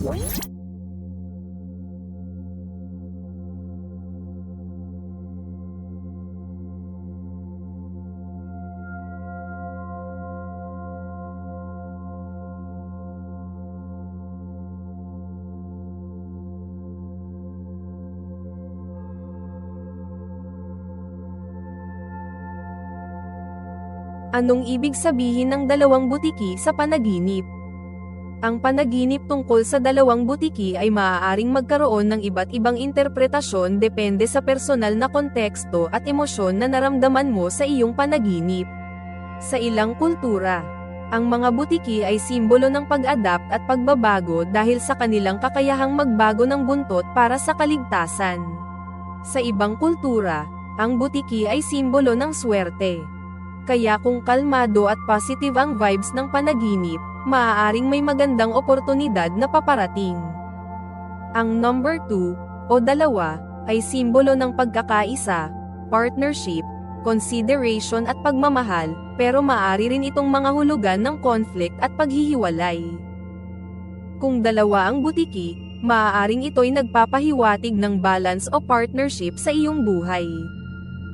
What? Anong ibig sabihin ng dalawang butiki sa panaginip? Ang panaginip tungkol sa dalawang butiki ay maaaring magkaroon ng iba't ibang interpretasyon depende sa personal na konteksto at emosyon na naramdaman mo sa iyong panaginip. Sa ilang kultura, ang mga butiki ay simbolo ng pag-adapt at pagbabago dahil sa kanilang kakayahang magbago ng buntot para sa kaligtasan. Sa ibang kultura, ang butiki ay simbolo ng swerte. Kaya kung kalmado at positive ang vibes ng panaginip, maaaring may magandang oportunidad na paparating. Ang number 2, o dalawa, ay simbolo ng pagkakaisa, partnership, consideration at pagmamahal, pero maaari rin itong mga hulugan ng conflict at paghihiwalay. Kung dalawa ang butiki, maaaring ito'y nagpapahiwatig ng balance o partnership sa iyong buhay.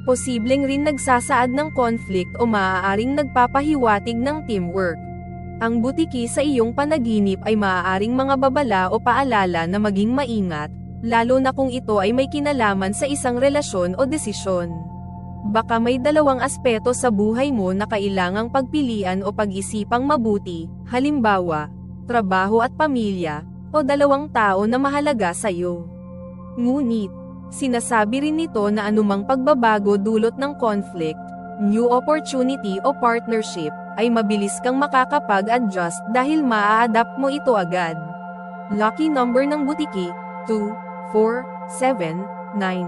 Posibleng rin nagsasaad ng conflict o maaaring nagpapahiwatig ng teamwork. Ang butiki sa iyong panaginip ay maaaring mga babala o paalala na maging maingat, lalo na kung ito ay may kinalaman sa isang relasyon o desisyon. Baka may dalawang aspeto sa buhay mo na kailangang pagpilian o pag-isipang mabuti, halimbawa, trabaho at pamilya, o dalawang tao na mahalaga sa iyo. Ngunit, sinasabi rin nito na anumang pagbabago dulot ng conflict, new opportunity o partnership, ay mabilis kang makakapag-adjust dahil maa-adapt mo ito agad. Lucky number ng butiki, 2, 4, 7, 9.